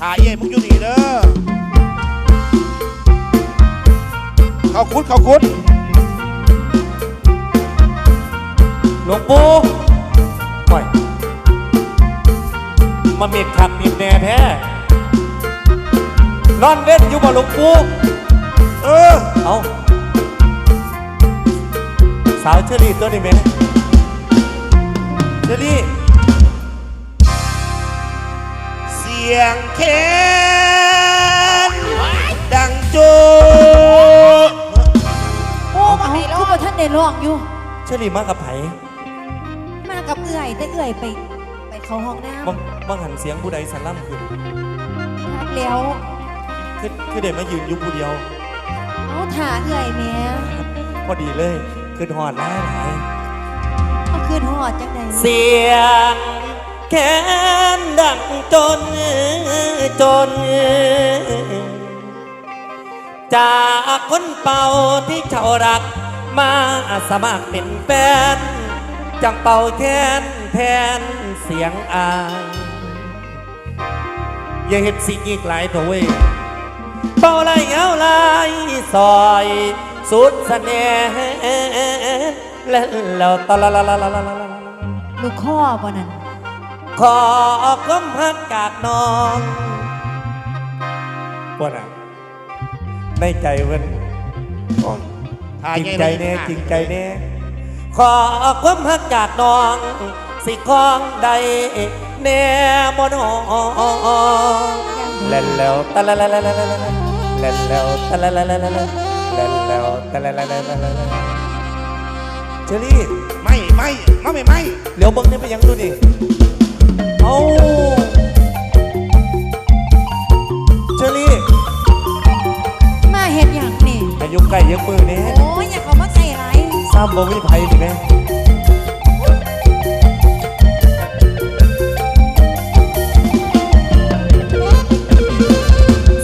ถ่ายเย่มึงอยู่นี่เด้อเขาคุดเขาคุดหลวงปู่ปล่อยมาเมียขับมีแน่แท้นอนเล่นอยู่บ่หลวงปู่เออ เอาสาวเชอรี่ตัวนี้ไหมเชอรี่ ยงแคนดังโจโอ้มาไหนร้องท่านได้ร้องอยู่เชอรี่มากับไผมากับเอื่อยแต่เอื่อยไป ไปเข้าห้องน้บังบังหันเสียงผู้ใดสันล่ำขึ้นำทักแล้วคือคือเด็กมายืนอยู่ผู้เดียว เอาถ่าเอื่อยแหม่พอดีเลยคือหอดหลายหลายเอาคืนหอดจังใดเสียง แค้นดังจนจน จากคนเป่าที่เจ้ารัก มาสมัครเป็นแฟนจังเป่าแค้นแทนเสียงอายอย่าเห็นสิ่งอีกหลายตัวเว้ยเป่าไรเงาลายซอยสุดเสน่ห์แล้วตะละละละละละละละลูกข้อบ่นั่น ขอความฮักจากน้องปวดอะในใจเว้นถ่ายจริงเย่ใจแน่จริงใจแน่ขอความฮักจากน้อง สิของใดแน่มโนเล่นแล้วตะละละละละละละเล่นแล้วตะละละละละละเล่นแล้วตะละละละละละละเชอรี่ไม่ไม่ไม่ไม่ไม่เหลียวเบิ้งนี่ไปยังดูดิ เอาเชอรี่มาเห็นอย่างนี่อายุใกล้ยังมือนี่โอ้ยอยากเอามาใส่ไรซ้ำบ่มีไผนี่แม่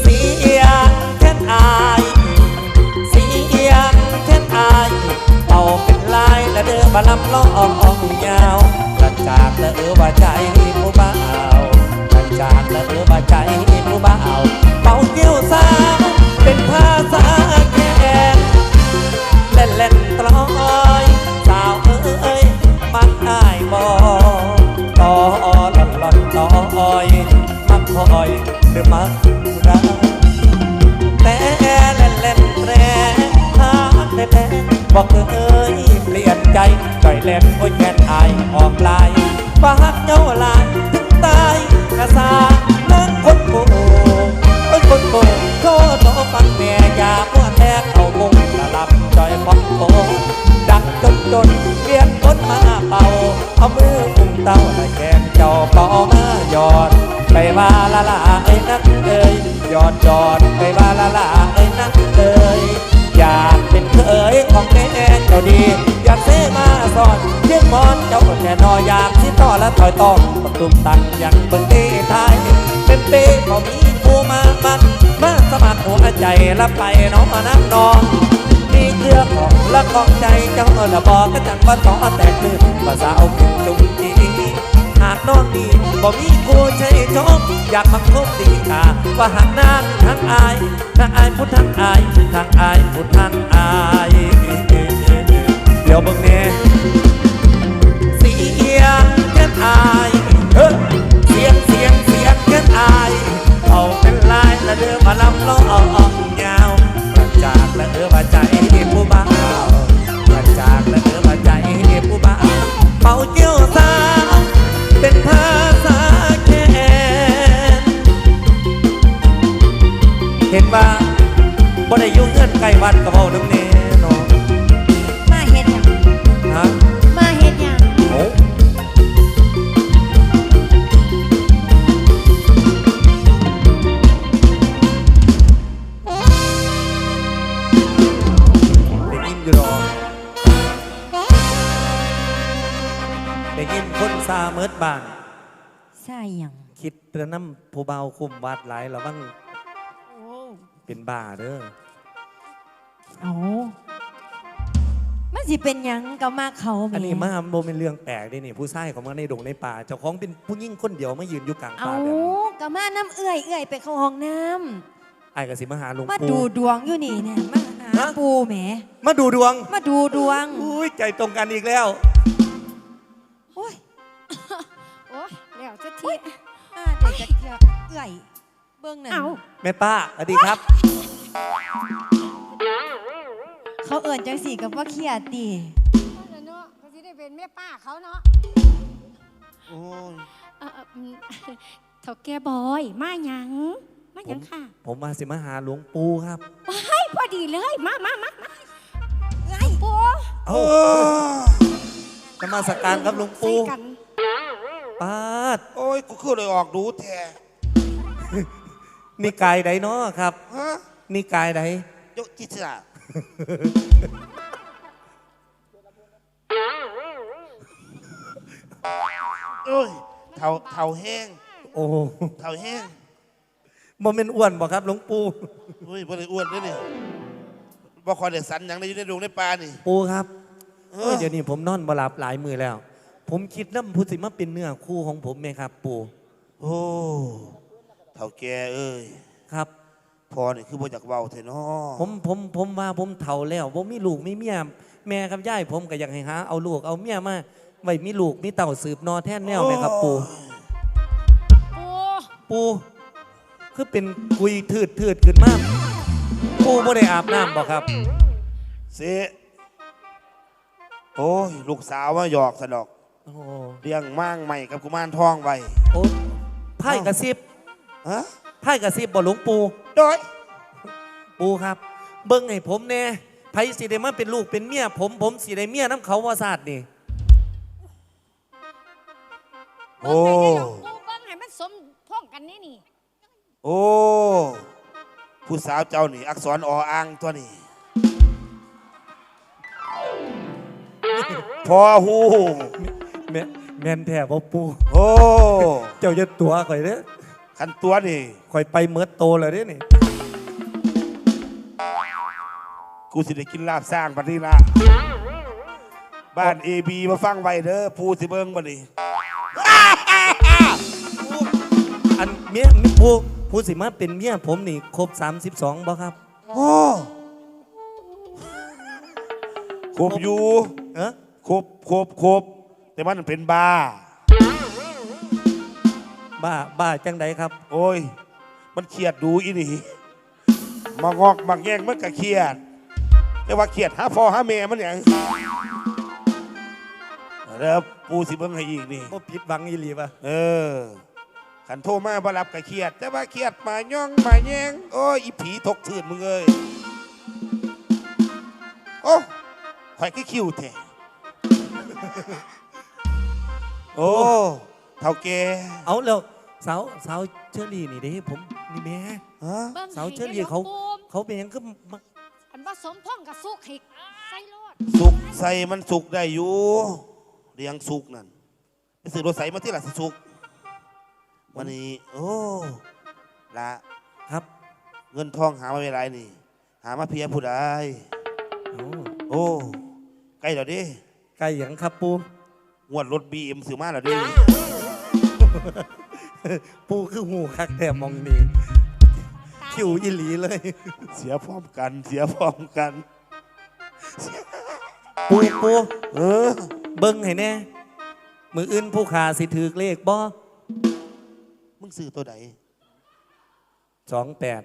เสียงแค่นอายเสียงแค่นอายเอาเป็นลายและเดินมาลำล้อ ลายถึงตายกระซานั่งคนโกเอ้ยคนโกโทษโตฟังแม่ยามัวแทกเอาวงละลับจอยฟองโกดังจนจนเปลี่ยนคนมาเป่าเอามืออุ้มเต้าและแกนเจ้าเป่ามาหยอด ไปว่าละละเอ้ยนักเอ้ยหยอดหยอดไปว่าละละเอ้ยนักเอ้ยอยากเป็นเคยของแม่เจ้าดีอยากเสมาสอนเชื่อมอนเจ้าแค่นออยาก ต่อและถอยต่อประตุมตันอย่างเบิ่งตีไทยเป็นเป้ก็มีผู้มาบักมาสมัครหัวใจละไปน้องมานั่งนอนมีเครื่องของและของใจเจ้าละบอกก็จังว่าต่อแต่คือภาษาเอาขึ้นจุงจีหากนองดีบ่มีกูใช่จบอยากมาคบดีกาว่าหากนางทั้งอายทั้งอายพุทธทั้งอายทั้งอายพุทธทั้งอายเดี๋ยวเบิ่งแน่ นอายเฮ้เสียงเสียงเสียงแค่นอายเอาเป็นลายและเดินมาลำล้ออกออกยาวประจากและเออมาใจผู้บ่าวประจากและเออมาใจผู้บ่าวเป่าเกี่ยวสาเป็นภาษาแค่เห็นว่าบ่ได้ยุ่งเงินไกลวัดกับเบาน้ำเน ซาเมิดบ้านใส่อย่างคิดเรื่องน้ำผู้เบาคุมวัดหลายแล้วบ้างเป็นบ้าเด้อเอามันสิเป็นหยังก็มาเขาแหอันนี้มาโมเป็นเรื่องแปลกเดินี่ผู้ชายเขามาในดงในป่าเจ้าของเป็นผู้ยิ่งคนเดียวมายืนอยู่กลางเอาป่าแบบนี้ก็มาน้ำเอื่อยเอื่อยไปเข้าห้องน้ไอ้ายกสิมาหาหลวงำมาปู่ดูดวงอยู่นี่เนี่ยมาหาฮะ ปูแหมมาดูดวงมาดูดวง อุ้ยใจตรงกันอีกแล้ว โอ้ยโอ้ ยแล้วจะทีอ่าเดี๋ยวจะเกลือเอื่อยเบื้องนั้นเอาแม่ป้าสวัสดีครับ เขาเอิ่นจังสีกับว่าเครียดตีเนาะก็สิได้เป็นแม่ป้าเขาเนาะโอ้ยเอ่ออืมเท่าแก่บอยมาหยังมาหยังค่ะ ผมมาสิมาหาหลวงปู่ครับให้พอดีเลยมามามามาไอ้ปูเอ้าจะมาสักการครับหลวงใส่ปู่กัน ป้าดโอ้ยกูคือเลยออกดูแท้นี่กายใดเนาะครับ ฮะนี่กายใดยกจิตระโอ้ยเท่าเท่าแห้งโอ้เท่าแห้งบ่เป็นอ้วนบ่ครับหลวงปู่อุ้ยบ่ได้อ้วนเด้อนี่บ่คอยได้สันหยังได้อยู่ในดงในป่านี่ ปู่ครับเอเอ้อยเดี๋ยวนี้ผมนอนบ่หลับหลายมือแล้ว ผมคิดน้ำพุสิมาเป็นเนื้อคู่ของผมไหมครับ ปู่ โอ้เท่าแกเอ้ยครับ พอนี่คือบ่อยากเว้าแท้เนาะผมผมผมว่าผมเฒ่าแล้วผมมีลูกมีเมียแม่กับยายผมก็อยากให้หาเอาลูกเอาเมียมาไว้มีลูกมีเต่าสืบนอแท่นแนวไหมครับปู่ปูปู่คือเป็นกุยทืดทืดขึ้นมากปู่บ่ได้อาบน้ำบ่ครับเสโอ้ยลูกสาวมาหยอกสะดอก โอ้เลี้ยงมั่างใหม่กับกุมารทองไว้โอ้ไพ่กระซิบฮะไพ่กระซิบบ่หลวงปู่โดยปู่ครับ เบิ่งให้ผมแน่ไผสิได้มาเป็นลูกเป็นเมียผมผมสิได้เมียน้ำเขาว่าซาดนี่โอ้เบิ่งให้ได้ดอกปูเบิ่งให้มันสมพ้องกันนี่นี่โอ้ผู้สาวเจ้านี่อักษรออ่างตัวนี้พอหู แม่แม่นแท้บ่ปู่โอ้เจ้าจะตัวข่อยเด้อขันตัวนี่ข่อยไปเมิดโตแล้วเด้อนี่ กูสิได้กินลาบสร้างบัดนี้ละบ้านเอบีมาฟังไว้เด้อผู้สิเบิ่งบัดนี้อันเมียมีผู้ผู้สิมาเป็นเมียผมนี่ครบ 32บ่ครับโอ้ครบอยู่เอ้อครบครบครบแต่ มันเป็นบาบ้าบ้าจังใดครับ โอ้ย มันเครียดดูอีนี่มางอกมางแย่งมันก็เครียดแต่ว่าเครียดหาพ่อหาแม่มันอย่างแล้วปูสิเบิ่งให้อีกนี่บ่ผิดหวังอีหลีป่ะเออขันโทรมาบ่รับก็เครียด แต่ว่าเครียดมาย่องมาแย่งโอ้ยอีผีทกทืนมึงเอ้ยโอ้ข่อยก็คิวแท้ โอ้เท่าแกเอาแล้วสาวสาวเชอรี่นี่เด้ผมนี่แม่ฮะเบิ่งสาวให้เชอได้รี่ดอกเขาปูเขาเป็นหยังก็มาอันว่าสมพ้องกับสุกให้ใส่โลดสุกใส่มันสุกได้อยู่เลี้ยงสุกนั่นไปซื้อรถใส่มาที่ละสิสุกวันนี้ โอ้ละครับเงินทองหามาไม่ไรนี่ หามาเพียผู้ใดเอาโอ้ใกล้แล้วดิ ไก่หยังครับปู งวดรถบีเอ็มซื้อมาแล้วดิปูคือหูคักแต่มองนี่คิวอีหลีเลย เสียพร้อมกัน เสียพร้อมกัน ปูปูเออ เบิ้งให้แน่มืออื่นผู้ขาสิถือเลขบ่มึงซื้อตัวไหนสองแปด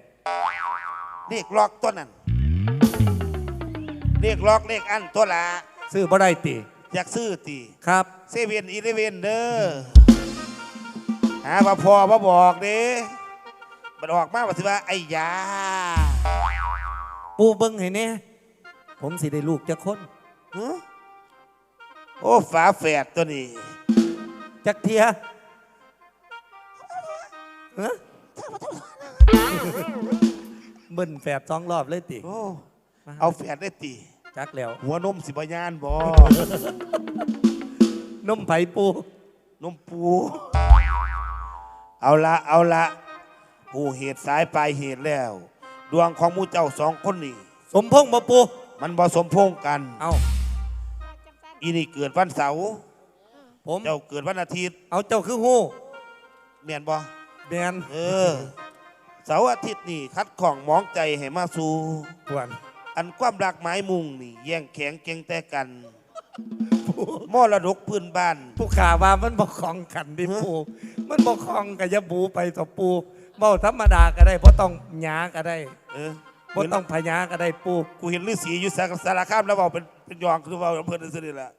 เลขล็อกตัวนั้นเลขล็อกเลขอันตัวละซื้อบ่ได้ติ อยากซื้อตีครับเซเว่นอีเลเว่นเด้อหาว่าพอมาบอกเด้มันออกมาว่าสิว่าไอ้ยาปูเบิ้งให้แน่ผมสิได้ลูกจะคนฮะโอ้ฝาแฝดตัวนี้จักเทียฮะเบิ้นแฝดสองรอบเลยติ โอ้เอาแฝดได้ตี จักแล้วหัวนมสิบยานบ่นมไผ่ปูนมปู เอาละเอาละผู้เหตุสายปลายเหตุแล้ว ดวงของหมูเจ้าสองคนนี่สมพงษ์บ่ปูมันบ่สมพงษ์กัน เอาอีนี่เกิดวันเสาร์ผมเจ้าเกิดวันอาทิตย์ เอาเจ้าคือฮู้แม่นบ่แมนเออเสาร์อาทิตย์นี่คัดของหมองใจให้มาสู่ปวน อันความรักหมายมุ่งนี่แย่งแข็งเก่งแต่กันมรดกพื้นบ้าน ผู้ข่าว่ามันบ่คล้องกันดิฮะปูมันบ่คล้องกับยาบูไปต่อปูเบ้าธรรมดาก็ได้บ่ต้องหยาก็ได้ เออบ่ต้องพญาก็ได้ปูกูเห็นฤาษีอยู่สารสารคามแล้วบอกเป็นเป็นยองคือเว่าอำเภอนั่นสิละ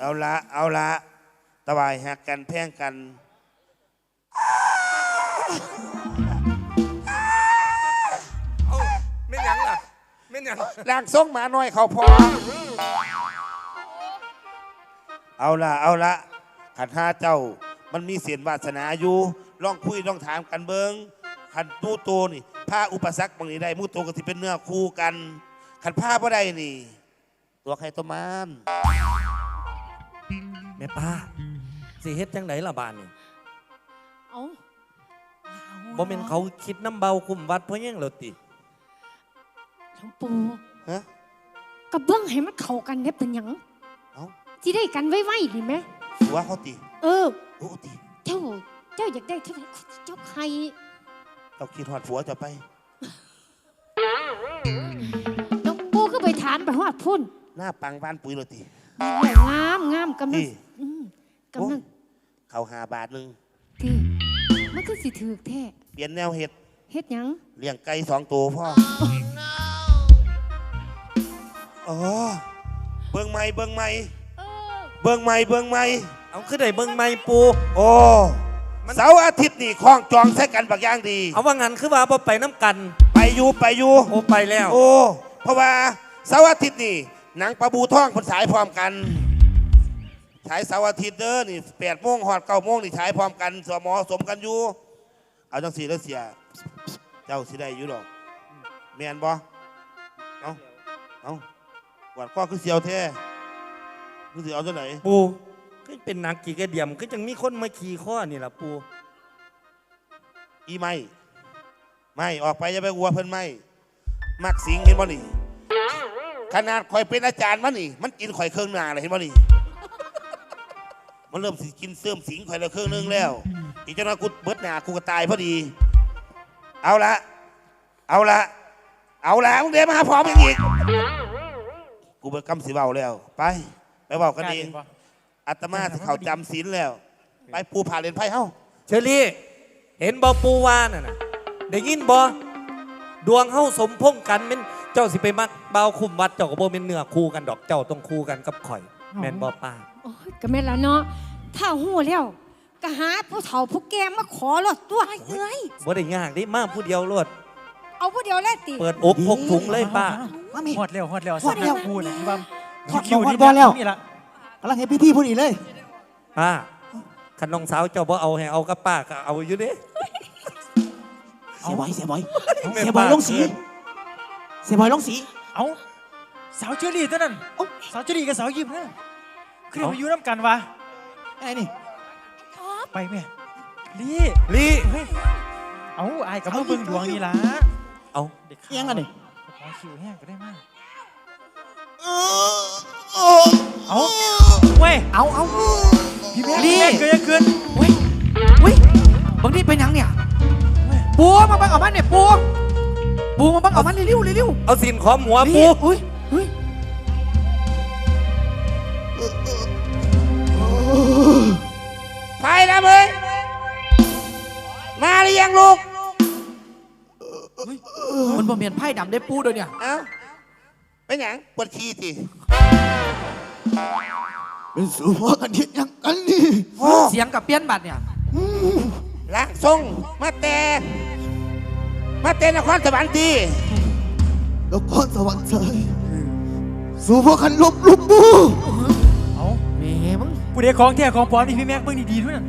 เอาละเอาละตะวายหักกันแพ่งกัน ร่างทรงหมาน้อยเขาพอ เอาละเอาละขันห้าเจ้า มันมีเสียนวาสนาอยู่ลองคุยลองถามกันเบิงขันมูโตนี่ผ้าอุปสรรคบางนี้ได้มูโตก็สิเป็นเนื้อคู่กันขันผ้าบ่ได้นี่ ตัวใครตัวมันแม่ป้าสิเฮ็ดจังไดล่ะบานนี่เอาบ่แม่นเขาคิดน้ำเบาคุมวัดเพราะหยังเหรอติหลว งปู่ฮะกระเบื้องให้มันเข้ากันได้เป็นหยังเอ้าที่ได้กันไว้ไว้ดีไหมหัวเขาตีเออ โอ้ตีเจ้า เจ้าอยากได้เท่าไหร่เจ้าใคร เราคิดหอดผัวจะไปหลวงปู่ก็ไปถามไปฮอดพุ่นหน้าปังบ้านปุ๋ยเราตีเนี่ยงามงามกำลังนี่ อืมกำลังเขาหาบาทหนึ่งที่มันก็สิถือแท้เปลี่ยนแนวเห็ดเฮ็ดหยัง เลี้ยงไก่สองตัวพ่อ อ๋อเบิ่งไม่เบิ่งไม่เออเบิ่งไม่เบิ่งไม่เอาคือได้เบิ่งไม่ปู โอ้มัน เสาร์อาทิตย์นี่คล้องจองใช้กันบักอย่างดี เอาว่างั้นคือว่าบ่ไปน้ำกันไปอยู่ไปอยู่โอ้ไปแล้ว โอ้เพราะว่าเสาร์อาทิตย์นี่หนังปลาบูท่องเพันสายพร้อมกันฉายเสาร์อาทิตย์เด้อนี่แปดโมงหอดเก้าโมงนี่ฉายพร้อมกันสมอสมกันอยู่เอาจังสีแล้วเสีย เจ้าสิได้อยู่ดอกแมนบ่เอาเอา กวาดข้อคือเสียวแท้คือสิเอาจังไหนปูก็เป็นนักกี่กระเดียมก็จังมีคนมาขี่ข้อนี่ล่ะปูอีไม่ไม่ออกไปอย่าไปวัวเพิ่นไม่มักสิงเห็นบ่นี่ขนาดข่อยเป็นอาจารย์มันนี่ มันกินข่อยเครื่องหนาเลยเห็นบ่นี่มันเริ่มสิกินเสื่อมสิงข่อยแล้วเครื่องนึงแล้ว อีกเจ้าหน้ากูเบิดหนากูก็ตายพอดี เอาละเอาละเอาละมึงเดี๋ยวมาหาพร้อมยังอีก กูเบิดกำสีเบาแล้ว ไป ไปเบากันเองอาตมาที่เขาจำศีลแล้ว ไปปูผ่าเลนไพ่เฮ้าเชอรี่ เห็นบ่ปูว่าน่ะนะได้ยินบ่ดวงเฮาสมพงษ์กันแม่นเจ้าสิไปมักเบาคุมวัดเจ้าก็บ่เป็นเนื้อคู่กันดอกเจ้าต้องคู่กันกับข่อย แม่นบ่ป้าโอ้ยก็แม่นแล้วเนาะถ้าหู้แล้วก็หาผู้เฒ่าผู้แก่มาขอรถตัวเอ้ยบ่ได้ยากดิมาผู้เดียวรวด เอาผู้เดียวแล้วติเปิดอกพกถุงเลยป้า มามี ฮอดเร็วฮอดเร็วฮอดเร็วสำนักพูดนะที่ว่าฮอดคิวฮอดนี่บ่แล้ว นี่ละกำลังเห็นพิธีพูดอีกเลย ป้าคันน้องสาวเจ้าบ่เอาให้เอากับป้าก็เอาอยู่เด้เสียบอยเสียบอยแม่เสียบอยป้าลงสี เสียบอยลงสี เอ้าสาวเจอรี่ตัวนั้นเอ้า สาวเจอรี่กับสาวยิมนะคือได้มาอยู่น้ำกันวะไอ้นี่ ไปแม่ลี่ลี่เฮ้ยเอ้าอายกับมือเบิ่งดวงนี่ล่ะ เอาเด็กเอียงกันนี่ขอคิวแห้งก็ได้มากเออเอ้าเว้ยเอาเอาพี่แม่ลี่พี่แม่เกิดยังเกินเว้ยเว้ยบางทีเป็นหยังเนี่ยปูมาบังเอามันเนี่ยปูปูมาบังเอามันเร็วๆเร็วเอาสินขอมหัวๆปูนี่อุ้ยอุ้ยไปนะมึงมาหรือยังลูก มันบ่เมียนไพ่ดำได้ปูด้วยเนี่ย เอ้าเป็นหยังปวดขี้สิเป็นสูพ่อกันเห็นยังกันนี่โอ้เสียงกับเปี้ยนบัตรเนี่ย ล่างทรงมาแต่มาแต่นครสวรรค์ดีแล้วก็สวรรค์ใจสู่พวกขันลบลุบบูเอ้าแหม่มึงกูได้ของแท้ของปลอมนี่พี่แม่เบิ่งดีๆด้วยนะ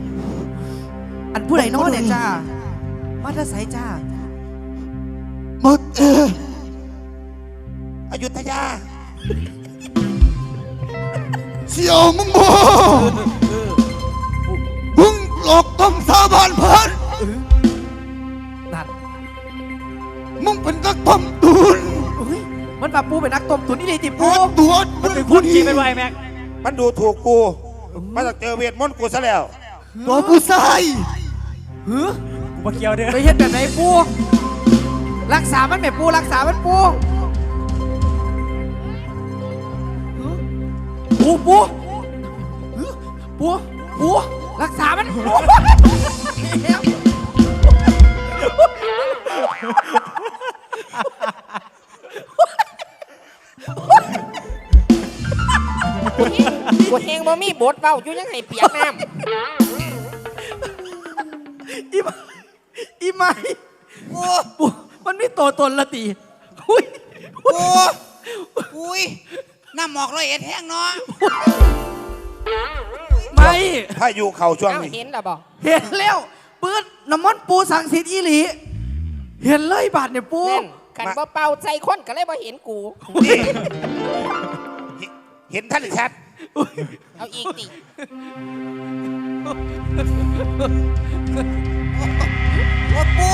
อันผู้ใดน้อเนี่ยจ้า มาถ้าใสจ้า มาเออยุธยาเสี่ยวมึงบอมึงหลอกต้มสาบานเพันนั่นมึงเป็นนักต้มตุนเฮ้ยมันแบบปูเป็นนักต้มตุ๋นนี่เลยติตัปูวตัวมันเป็นพูดจริงเป็นไวะไอ้แม็กมันดูถูกกูมันจะเจอเวทมนต์กูซะแล้วตัวผู้ชายหือกูมาเกี่ยวเด้อไปเฮ็ดแบบไหนปู รักษามันแม่ปูรักษามันปูหือปูปูหือปูปูรักษามันปูกูเฮงบ่มีบทเว้าอยู่ยังให้เปียกน้อีไม้อีไม้ปู มันมีตัวตนละตีอุ้ยโอ้อุ้ยน้ำหมอกร้อยเอ็ดแห้งเนาะไม่ถ้าอยู่เข่าำช่วงเอ้านี้ เห็นแล้วบ่เห็นแล้วปืดน้ำมันปูสังสิทธิ์อีหลี เห็นเลยบาดเนี่ยปูแน่นขันบ่เป่าใจคนก็เลยบ่เห็นกู นี่เห็นท่านหรือชัด เอาอีกติโอ้ปู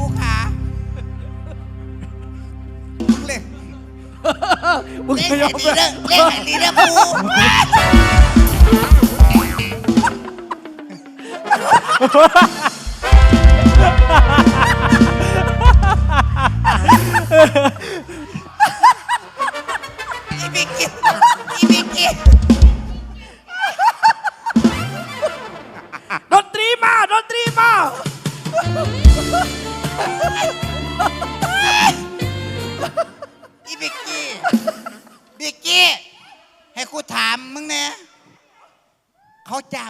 ปูขาเล่นมึงเล่นไม่ยอให้มดีเลยเด้อเล่นให้ดีเด้อปูอีบิกกี้อีบิกกี้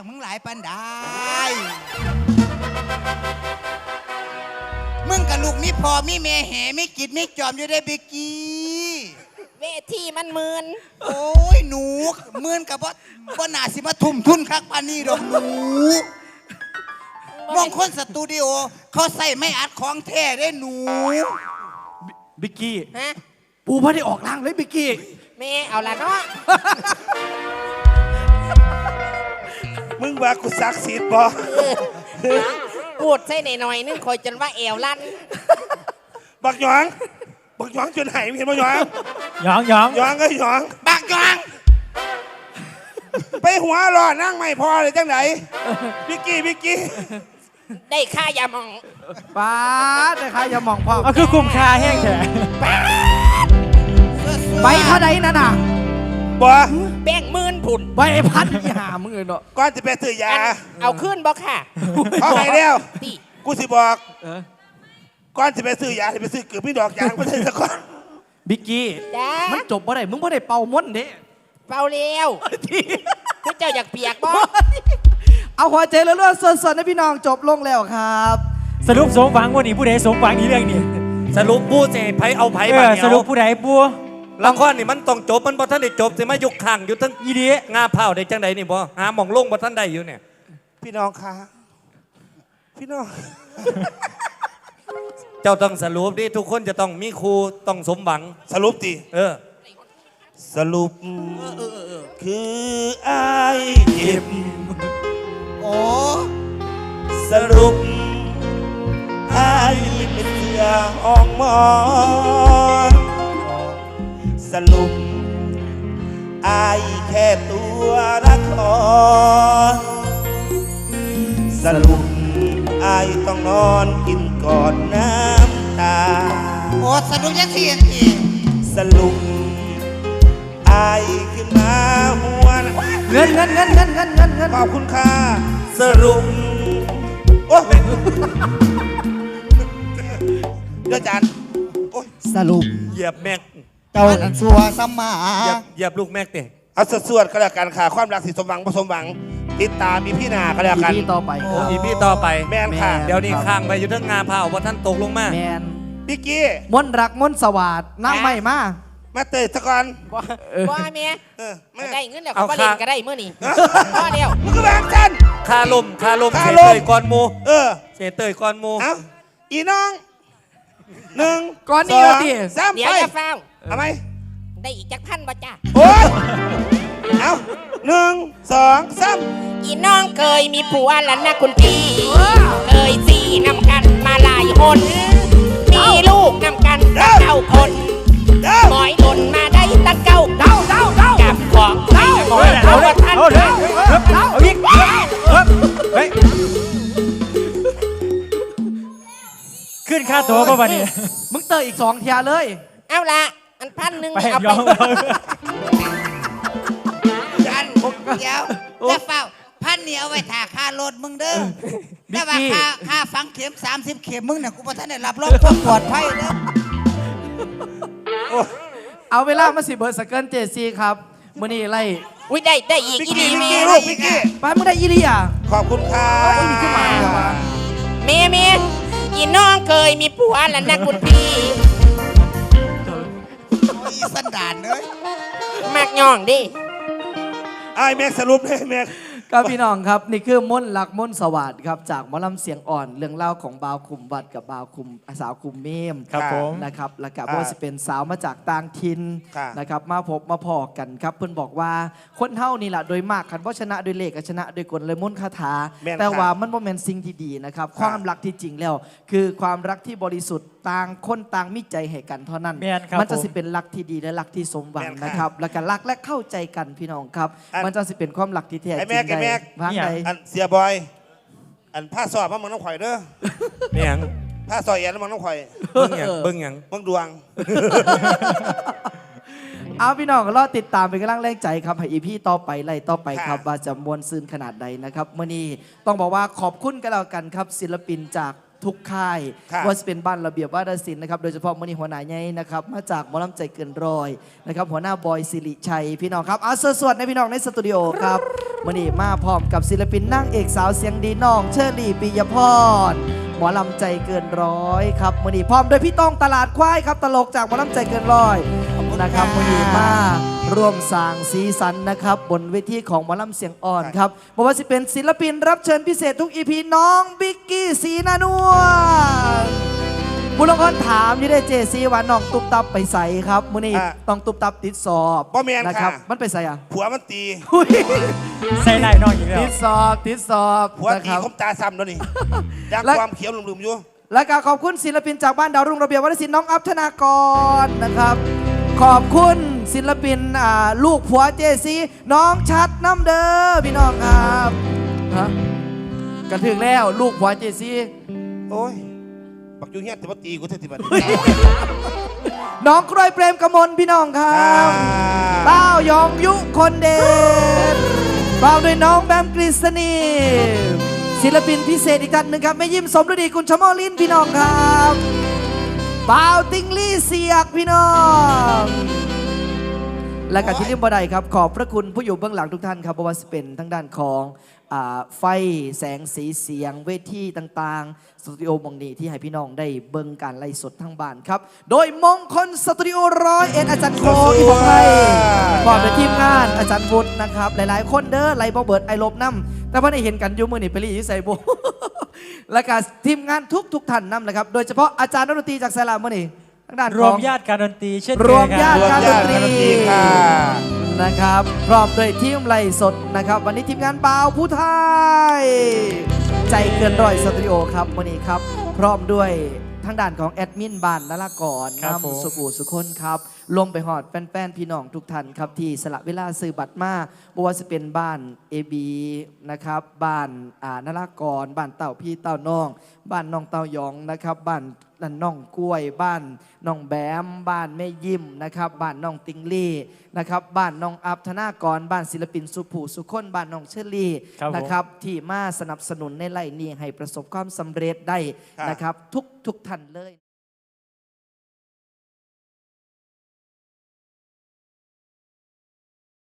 าจ้างมึงหลายปันได้ มึงกับลูกมีพอมีแม่แห่มีกิดมีจอมอยู่ได้บิกกี้ เวทีมันมืนโอ้ยหนูหมื่นกับว่าว่านาสิมาทุ่มทุนคักปานนี้ดอกหนูมองคนสตูดิโอ เขาใส่ไม่อัดของแท้ได้หนู บิกกี้ ฮะปูไม่ได้ออกร่างเลยบิกกี้ แม่เอาละเนาะ มึงว่ากูซักซีดบอพูดใส่หน่อยๆนึงคอยจนว่าแอวลั่นบักหยองบักหยองจนไหายเห็นบักหยองหยองหยองหยองก็หยอง บักยอง ไปหัวรอนั่งไม่พอเลยจังไหนบิกกี้บิกกี้ได้ค่ายามองป้าดแต่ใครอย่ามองพ่อเอาคือคุ้มค่าแห้งแท้ใบเท่าใดนั่นน่ะ บอแป้งมื่นผุนใบพันอย่ามึงเนาะก่อนจะไปซื้อยาอันเอาขึ้นบ่ค่ะเขาไหนแล้วติกูสิบอกเออก่อนจะไปซื้อยาจะไปซื้อเกือบไม่ดอกยางไม่ใช่สักคนบิกกี้จ้ามันจบบ่ได้มึงบ่ได้เป่าม้วนเด้เป่าเร็วคุณเจ้าอยากเปียกบ่เอาหัวใจเรื่อยๆสดๆให้พี่น้องจบลงแล้วครับ สรุปสมหวังวันนี้ผู้ใดสมหวังในเรื่องนี้สรุปปูเจไผเอาไผเอบัดอเดีสยวรุปผู้ใดปัว ละครนี่มันต้องจบมันบ่ทันได้จบสิมายุกขังอยู่ทั้งอีดีงาเผาได้จังใดนี่บ่หาหมองลงบ่ทันได้อยู่เนี่ย พี่น้องคะพี่น้อง เจ้าต้องสรุปดิทุกคนจะต้องมีครูต้องสมหวัง สรุปดิเออ สรุป คือไอ้ายเจ็บ โอ้สรุปไอ้ายเป็นเสือห้องหมอน สรุปไอ้ายแค่ตัวละครสรุปไอ้ายต้องนอนกินก่อนน้ำตา โอ้สนุกยังสิยังสิสรุปไอ้ายขึ้นมาหัวนะเงินเงินเงินเงินเงินเงินเงินขอบคุณค่ะ สรุปโอ้ยเดี๋ยวอาจารย์โอ้ยสรุป เหยียบแม็ก เจ้านั้นสัวสมมาเหยียบเหยียบลูกแม็กเตะเอาสสวดก็แล้วกันค่ะ ความรักสิสมหวังผสมหวัง ติดตามมีพี่นาก็แล้วกัน พี่ต่อไปโอ้อีพี่ต่อไป แม่นค่ะ เดี๋ยวนี้ข้างไปอยู่ทั้งงาเผาว่าท่านตกลงมา แมนพี่กี้มนต์รักมนต์สวัสดน้ำไม่มา มาเตะตะก่อนบ่บ่แม่เออมาได้เงินแล้วก็บ่เล่นก็ได้มื้อนี้พอแล้วมึงก็แบบฉัน คาลมคาลมคาเสลม เตยก่อนหมูเออ เสเตยก่อนหมู เอาอีน้องหนึ่งก่อนสนี้อแล้วงดิสามเดี๋ยไปวอย่าฟ้าว เอาไหมได้อีกจักพันบ่จ้าโอ้ยเอาหนึ่งสองสามอีน้องเคยมีผัวแล้วนะคุณพี่ เคยสีนำกันมาหลายคน มีลูกนำกันเก้าคนเด้อหมอยหล่นมาได้ตท่านเก้าเดาเดาเดากับของเก้าเอาเลยว่าท่านเอาเลยเก้าเอาอีกเฮ้ยขึ้นค่าตัวป่ะวันนี้มึงเตยอีกสองเทียเลย เอาละ มันพันหนึ่งไปเอายอมไปอันเดี๋ยวจะเฝ้าพันเหนียวไว้ถ่าค่ารถมึงเด้อแต่ว่าค่าค่าฝังเข็ม 30 เข็มมึงเนี่ยกูบ่ทันได้รับรองความปลอดภัยเด้อเอาเวลามาสิเบิร์ดสเกิลเจซีครับมื่อนี้ไล่อุ้ยได้ได้อีกพิกอีกี้ดีพิกเมีกี้ยลูกพิกกี้ไปมึงได้อีเลียขอบคุณค่ะไอ้นี่ขึ้นมาเลยวะ เมียเมียอีน้องเคยมีผัวแล้วนะคุณพี่ อีสันดานเลยมักย่องดิ ไอ้ายแม็กสรุปเลยแม็กครับพี่น้องครับนี่คือมนต์หลักมนต์สวัสดิ์ครับจากหมอลำเสียงอ่อนเรื่องเล่าวของบาวคุมวัดกับบาวคุมสาวคุมเมมครับผม นะครับแล้วก็อ่าว่าจะเป็นสาวมาจากต่างถิ่นค่ะนะครับมาพบมาพอกันครับ เพิ่นบอกว่าคนเท่านี่แหละโดยมากคันว่าชนะโดยเลขกับชนะโดยกลเลยมนต์คาถาแม่นแต่ค่ะว่ามันบ่แม่นสิ่งที่ดีนะครับค่ะความรักที่จริงแล้ว คือความรักที่บริสุทธิ์ต่างคนต่างมิใจให้กันเท่านั้น แม่นครับมันจะผมสิเป็นรักที่ดีและรักที่สมหวังแม่นค่ะนะครับ แล้วก็รักและเข้าใจกันพี่น้องครับ อัน มันจะสิเป็นความรักที่แท้จไอ้ริแม็งกไอ้แม็กพังเนี่ย ใดอันเสียบอย อันผ้าสอบมันมึงต้องข่อยเด้อเมียงผ้าสอยแอนมันต้องข่อยเบิ้งหยังเบิ้งหยังมึงดวง เอาพี่น้องก็รอติดตามเป็นกำลังแรงใจครับให้อีพี่ต่อไปไล่ต่อไปครับค่ะ ว่าจะมวลซืนขนาดใดนะครับเมื่อนี้ต้องบอกว่าขอบคุณกันแล้วกันครับศิลปินจาก ทุกค่ายค่ะว่าจะเป็นบ้านระเบียบวาทศิลป์นะครับ โดยเฉพาะมื่อนี้หัวหน้าใหญ่นะครับ มาจากหมอลำใจเกินร้อยนะครับ หัวหน้าบอยสิริชัยพี่น้องครับเอาสวดๆในพี่น้องในสตูดิโอครับมื่อนี้มาพร้อมกับศิลปินนั่งเอกสาวเสียงดีน้องเชอรี่ปิยพรหมอลำใจเกินร้อยครับมือนีพร้อมโดยพี่ต้องตลาดควายครับตลกจากหมอลำใจเกินร้อยนะครับ มือนีมา ร่วมสร้างสีสันนะครับ บนเวทีของหมอลำเสียงอ่อนครับบอกว่าจะเป็นศิลปินรับเชิญพิเศษทุกอีพีน้องบิ๊กกี้สีนานวลบุรุษคนถามอยี่ได้เจซีว่าน้องตุ๊บตับไปใส่ครับมือนีอะต้องตุ๊บตับติดสอบบ่แม่นนะครับค่ะมันไปใส่อะผัวมันตี อุ๊ยใส่ไล่น้องอีกแล้วติดสอบติดสอบผัวนะตีครับ คมตาซ้ำแล้วนี่ยางและความเขียวลืมๆอยู่ และก็ขอบคุณศิลปินจากบ้านดาวรุ่งระเบียบวัฒนศิลป์น้องอัพธนากรนะครับ ขอบคุณศิลปินอ่าลูกผัวเจซีน้องชัดน้ำเด้อพี่น้องครับฮะกันถึงแล้วลูกผัวเจซีโอ้ยบักยูเฮียแต่ว่าตีกูเท่าที่บัดน้องกรอยเปรมกมลพี่น้องครัอ่าบเต้ายองยุคนเด่นตามด้วยน้องแบมกฤษณีศิลปินพิเศษอีกท่านหนึ่งครับแม่ยิ้มสมฤดีคุณชมอลินพี่น้องครับ บ่าวติงลี่เสียกพี่น้อง และกับที่ริมบ่ได้ครับ ขอบพระคุณผู้อยู่เบื้องหลังทุกท่านครับบว่าจะเป็นทั้งด้านของอา ไฟแสงสีเสียงเวทีต่างๆ สตูดิโอมองนีที่ให้พี่น้องได้เบิ่งการไล่สดทั้งบ้านครับ โดยมงคลสตูดิโอร้อยเอ็ดอาจารย์โคอีพงไทยพร้อมด้วยทีมงานอาจารย์วุฒินะครับ หลายๆ คนเด้อไล่บอเบิร์ดไอลบน้ำแต่ว่าได้เห็นกันอยู่มือนี่ไปรีอยู่ใส่โบและก็ทีมงานทุกทุกๆท่านนำนะครับ โดยเฉพาะอาจารย์ดนตรีจากไซรามมือนี่ ทางด้านของรวมญาติการดนตรีเช่นรวมญาติรวมการญาติดนตรีการดนตรีค่ะ นะครับพร้อมด้วยทีมไล่สดนะครับ วันนี้ทีมงานบ่าวผู้ไทย ใจเกินร้อยสตูดิโอครับวันนี้ครับ พร้อมด้วยทางด้านของแอดมินบ้านนลากรครับผม นำสุกูสุคนครับ ลงไปหอดแป้นๆพี่น้องทุกท่านครับที่สละเวลาซื้อบัตรมาบ่ว่าจะเป็นบ้านเอบีนะครับบ้านอ่านลากร บ้านเต่าพี่เต่าน้อง บ้านน้องเต่ายองนะครับบ้านนั่นน้องกล้วย บ้านน้องแบม บ้านแม่ยิ้มนะครับบ้านน้องติงลี่นะครับบ้านน้องอัพธนากร บ้านศิลปินสุผูสุคนบ้านน้องเชอรี่ครับผม นะครับที่มาสนับสนุนในไล่นี้ให้ประสบความสำเร็จได้ครับนะครับทุกทุกท่านเลย